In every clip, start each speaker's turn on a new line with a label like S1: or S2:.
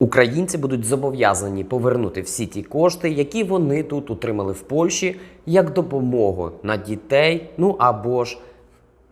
S1: Українці будуть зобов'язані повернути всі ті кошти, які вони тут отримали в Польщі, як допомогу на дітей, ну або ж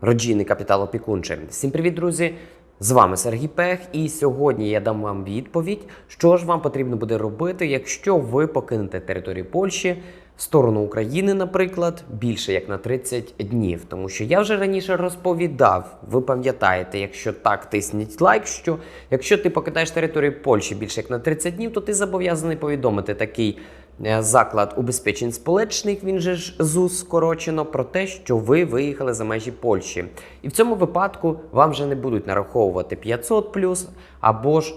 S1: родинний капітал опікунче. Всім привіт, друзі! З вами Сергій Пех, і сьогодні я дам вам відповідь, що ж вам потрібно буде робити, якщо ви покинете територію Польщі сторону України, наприклад, більше як на 30 днів. Тому що я вже раніше розповідав, ви пам'ятаєте, якщо так, тисніть лайк, що якщо ти покидаєш територію Польщі більше як на 30 днів, то ти зобов'язаний повідомити такий е, заклад убезпечень сполечних, він же ж ЗУС скорочено, про те, що ви виїхали за межі Польщі. І в цьому випадку вам вже не будуть нараховувати 500 плюс або ж.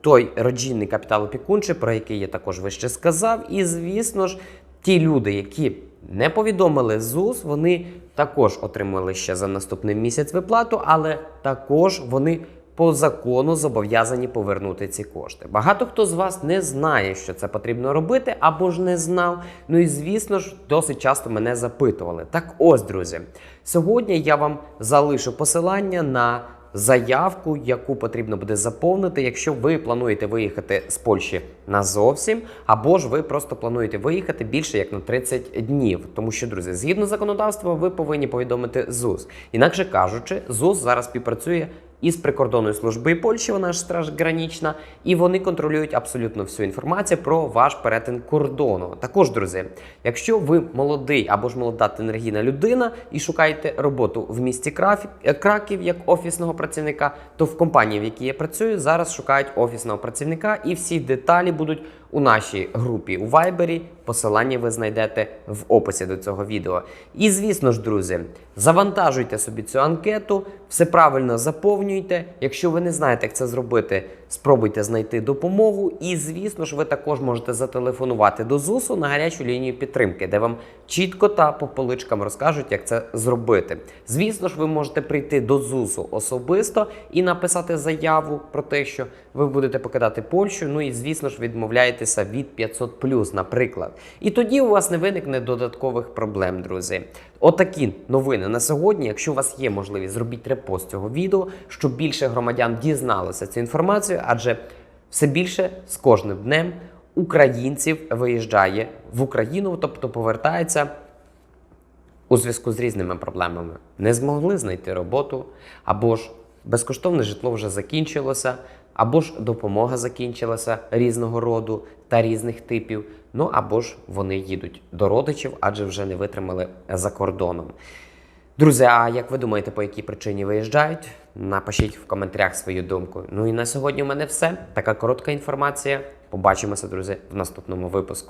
S1: Той родинний капітал опікунчий, про який я також вище сказав, і звісно ж, ті люди, які не повідомили ЗУС, вони також отримали ще за наступний місяць виплату, але також вони по закону зобов'язані повернути ці кошти. Багато хто з вас не знає, що це потрібно робити, або ж не знав. Ну і звісно ж, досить часто мене запитували. Так ось, друзі, сьогодні я вам залишу посилання на заявку, яку потрібно буде заповнити, якщо ви плануєте виїхати з Польщі назовсім, або ж ви просто плануєте виїхати більше як на 30 днів. Тому що, друзі, згідно законодавства, ви повинні повідомити ЗУС. Інакше кажучи, ЗУС зараз співпрацює із прикордонною службою Польщі, вона ж гранічна, і вони контролюють абсолютно всю інформацію про ваш перетин кордону. Також, друзі, якщо ви молодий або ж молода та енергійна людина і шукаєте роботу в місті е, Краків як офісного працівника, то в компанії, в якій я працюю, зараз шукають офісного працівника, і всі деталі будуть у нашій групі у Вайбері. Посилання ви знайдете в описі до цього відео. І звісно ж, друзі, завантажуйте собі цю анкету, все правильно заповнюйте. Якщо ви не знаєте, як це зробити, спробуйте знайти допомогу. І звісно ж, ви також можете зателефонувати до ЗУСу на гарячу лінію підтримки, де вам чітко та по поличкам розкажуть, як це зробити. Звісно ж, ви можете прийти до ЗУСу особисто і написати заяву про те, що ви будете покидати Польщу. Ну і звісно ж, відмовляєтеся від 500+, наприклад. І тоді у вас не виникне додаткових проблем, друзі. Отакі новини на сьогодні. Якщо у вас є можливість, зробіть репост цього відео, щоб більше громадян дізналося цю інформацію, адже все більше з кожним днем українців виїжджає в Україну, тобто повертається у зв'язку з різними проблемами. Не змогли знайти роботу, або ж безкоштовне житло вже закінчилося, або ж допомога закінчилася різного роду та різних типів. Ну або ж вони їдуть до родичів, адже вже не витримали за кордоном. Друзі, а як ви думаєте, по якій причині виїжджають? Напишіть в коментарях свою думку. Ну і на сьогодні у мене все. Така коротка інформація. Побачимося, друзі, в наступному випуску.